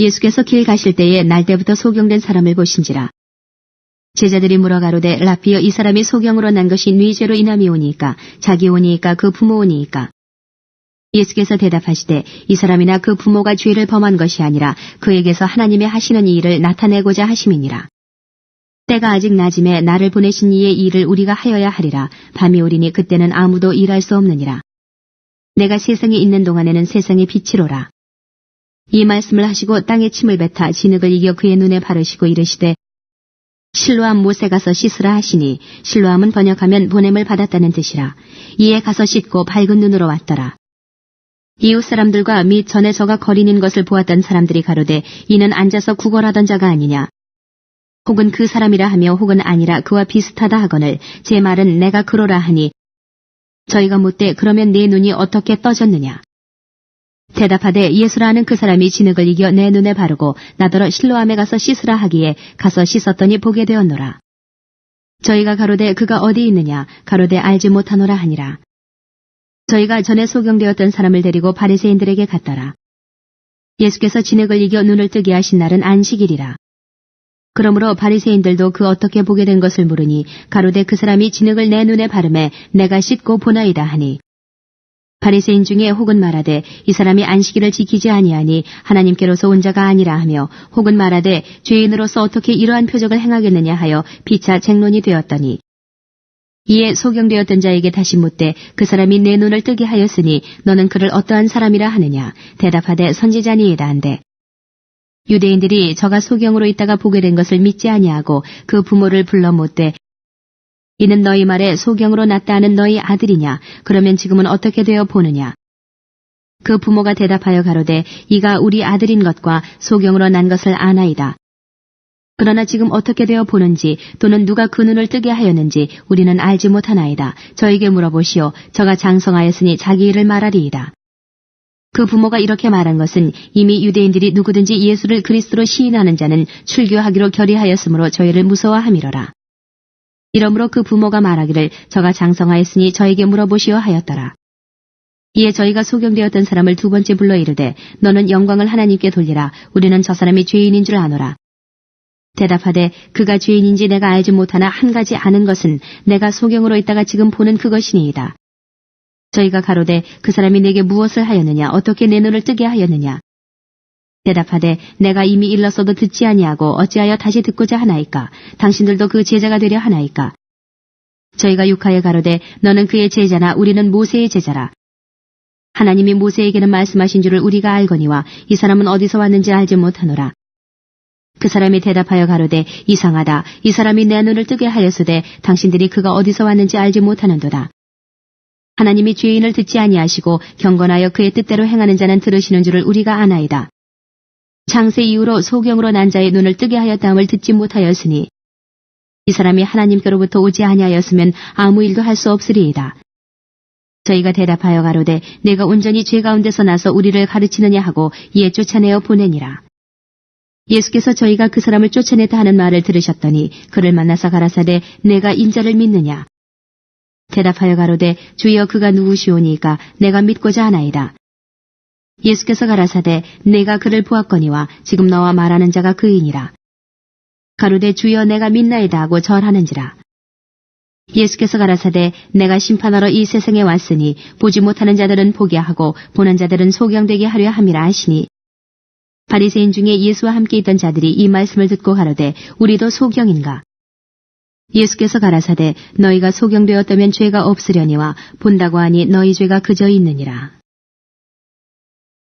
예수께서 길 가실 때에 날때부터 소경된 사람을 보신지라. 제자들이 물어 가로되 라피여 이 사람이 소경으로 난 것이 네 죄로 인함이오니까 자기 오니까 그 부모 오니까 예수께서 대답하시되 이 사람이나 그 부모가 죄를 범한 것이 아니라 그에게서 하나님의 하시는 이 일을 나타내고자 하심이니라. 때가 아직 낮음에 나를 보내신 이의 일을 우리가 하여야 하리라. 밤이 오리니 그때는 아무도 일할 수 없느니라. 내가 세상에 있는 동안에는 세상의 빛이로라. 이 말씀을 하시고 땅에 침을 뱉어 진흙을 이겨 그의 눈에 바르시고 이르시되 실로암 못에 가서 씻으라 하시니 실로암은 번역하면 보냄을 받았다는 뜻이라. 이에 가서 씻고 밝은 눈으로 왔더라. 이웃 사람들과 및 전에 저가 거리는 것을 보았던 사람들이 가로되 이는 앉아서 구걸하던 자가 아니냐. 혹은 그 사람이라 하며 혹은 아니라 그와 비슷하다 하거늘 제 말은 내가 그러라 하니 저희가 묻되 그러면 내 눈이 어떻게 떠졌느냐. 대답하되 예수라는 그 사람이 진흙을 이겨 내 눈에 바르고 나더러 실로암에 가서 씻으라 하기에 가서 씻었더니 보게 되었노라. 저희가 가로되 그가 어디 있느냐 가로되 알지 못하노라 하니라. 저희가 전에 소경되었던 사람을 데리고 바리새인들에게 갔더라. 예수께서 진흙을 이겨 눈을 뜨게 하신 날은 안식일이라. 그러므로 바리새인들도 그 어떻게 보게 된 것을 물으니 가로되 그 사람이 진흙을 내 눈에 바르매 내가 씻고 보나이다 하니 바리새인 중에 혹은 말하되 이 사람이 안식일을 지키지 아니하니 하나님께로서 온 자가 아니라 하며 혹은 말하되 죄인으로서 어떻게 이러한 표적을 행하겠느냐 하여 피차 쟁론이 되었더니 이에 소경되었던 자에게 다시 묻되 그 사람이 내 눈을 뜨게 하였으니 너는 그를 어떠한 사람이라 하느냐? 대답하되 선지자니이다 한데 유대인들이 저가 소경으로 있다가 보게 된 것을 믿지 아니하고 그 부모를 불러 묻되 이는 너희 말에 소경으로 났다 하는 너희 아들이냐 그러면 지금은 어떻게 되어 보느냐 그 부모가 대답하여 가로되 이가 우리 아들인 것과 소경으로 난 것을 아나이다 그러나 지금 어떻게 되어 보는지 또는 누가 그 눈을 뜨게 하였는지 우리는 알지 못하나이다. 저에게 물어보시오. 저가 장성하였으니 자기 일을 말하리이다. 그 부모가 이렇게 말한 것은 이미 유대인들이 누구든지 예수를 그리스도로 시인하는 자는 출교하기로 결의하였으므로 저희를 무서워함이로라. 이러므로 그 부모가 말하기를 저가 장성하였으니 저에게 물어보시오 하였더라. 이에 저희가 소경되었던 사람을 두 번째 불러 이르되 너는 영광을 하나님께 돌리라. 우리는 저 사람이 죄인인 줄 아노라. 대답하되 그가 죄인인지 내가 알지 못하나 한 가지 아는 것은 내가 소경으로 있다가 지금 보는 그것이니이다. 저희가 가로되 그 사람이 내게 무엇을 하였느냐 어떻게 내 눈을 뜨게 하였느냐 대답하되 내가 이미 일렀어도 듣지 아니하고 어찌하여 다시 듣고자 하나이까 당신들도 그 제자가 되려 하나이까 저희가 육하에 가로되 너는 그의 제자나 우리는 모세의 제자라 하나님이 모세에게는 말씀하신 줄을 우리가 알거니와 이 사람은 어디서 왔는지 알지 못하노라 그 사람이 대답하여 가로되 이상하다. 이 사람이 내 눈을 뜨게 하였으되 당신들이 그가 어디서 왔는지 알지 못하는도다. 하나님이 죄인을 듣지 아니하시고 경건하여 그의 뜻대로 행하는 자는 들으시는 줄을 우리가 아나이다. 장세 이후로 소경으로 난 자의 눈을 뜨게 하였다함을 듣지 못하였으니 이 사람이 하나님께로부터 오지 아니하였으면 아무 일도 할 수 없으리이다. 저희가 대답하여 가로되 내가 온전히 죄 가운데서 나서 우리를 가르치느냐 하고 이에 쫓아내어 보내니라. 예수께서 저희가 그 사람을 쫓아냈다 하는 말을 들으셨더니 그를 만나서 가라사대 내가 인자를 믿느냐 대답하여 가로되 주여 그가 누구시오니까 내가 믿고자 하나이다. 예수께서 가라사대 내가 그를 보았거니와 지금 너와 말하는 자가 그이니라. 가로되 주여 내가 믿나이다 하고 절하는지라. 예수께서 가라사대 내가 심판하러 이 세상에 왔으니 보지 못하는 자들은 보게 하고 보는 자들은 소경되게 하려 함이라 하시니 바리새인 중에 예수와 함께 있던 자들이 이 말씀을 듣고 가로되 우리도 소경인가 예수께서 가라사대 너희가 소경되었다면 죄가 없으려니와 본다고 하니 너희 죄가 그저 있느니라